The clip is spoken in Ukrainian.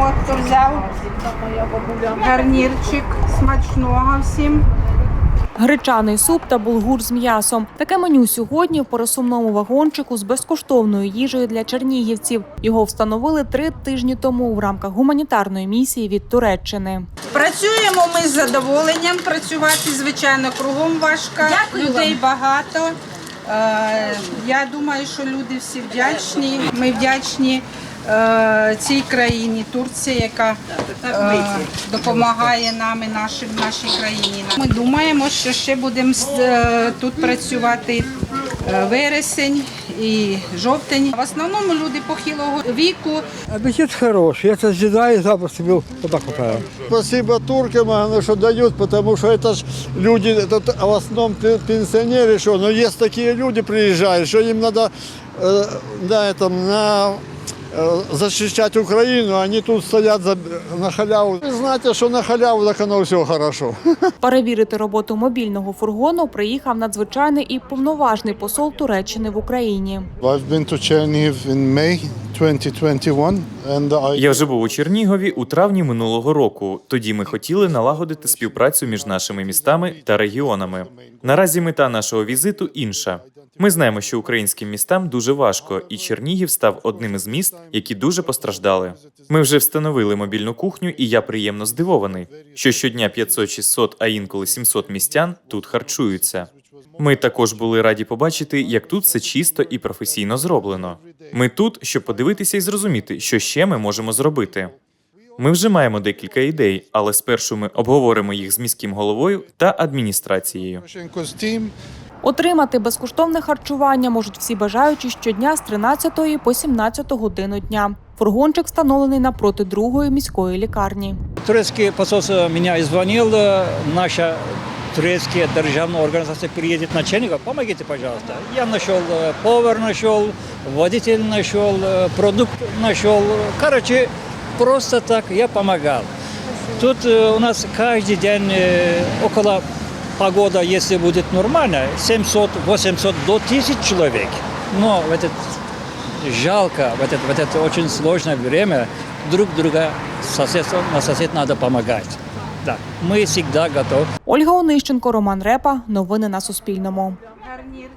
от хто взяв гарнірчик смачного всім. Гречаний суп та булгур з м'ясом. Таке меню сьогодні в пересувному вагончику з безкоштовною їжею для чернігівців. Його встановили три тижні тому в рамках гуманітарної місії від Туреччини. Працюємо ми з задоволенням. Працювати, звичайно, кругом важко. Людей багато. Е, Я думаю, що люди всі вдячні. Ми вдячні е, цій країні, Турції, яка е, допомагає нам і нашим нашій країні. Ми думаємо, що ще будемо тут працювати вересень і жовтень. В основному люди похилого віку. Аппетит хороший. Я это съедаю и запросто был туда купаю. Спасибо туркам, они что дают, потому что это ж люди, это т- в основном пен- пенсионеры, что, но есть такие люди приезжают, что им надо э, на этом, на э, защищать Украину, а они тут стоят за, на халяву. Вы знаете, что на халяву так оно все хорошо. Перевірити роботу мобільного фургону приїхав надзвичайний і повноважний посол Туреччини в Україні. I've been to Chernihiv in May 2021 and I Я вже був у Чернігові у травні минулого року. Тоді ми хотіли налагодити співпрацю між нашими містами та регіонами. Наразі мета нашого візиту інша. Ми знаємо, що українським містам дуже важко, і Чернігів став одним із міст, які дуже постраждали. Ми вже встановили мобільну кухню, і я приємно здивований, що щодня 500-600, а інколи 700 містян тут харчуються. Ми також були раді побачити, як тут все чисто і професійно зроблено. Ми тут, щоб подивитися і зрозуміти, що ще ми можемо зробити. Ми вже маємо декілька ідей, але спершу ми обговоримо їх з міським головою та адміністрацією. Poroshenko's team Отримати безкоштовне харчування можуть всі бажаючі щодня з 13 по 17 годину дня. Фургончик встановлений напроти другої міської лікарні. Турецкий посольство меня звонил, э, наша турецкая державная организация приедет на Чернигов, помогите, пожалуйста. Я нашел, э, повар нашел, водитель нашел, э, продукт нашел. Короче, просто так я помогал. Тут э, у нас каждый день э, около погода, если будет нормально, 700, 800 до 1000 человек. Но в этот жалко, в это, в это очень сложное время друг друга сосед, на сосед надо помогать. Да, мы всегда готовы. Ольга Онищенко, Роман Репа. Новини на Суспільному. Гарнірчик.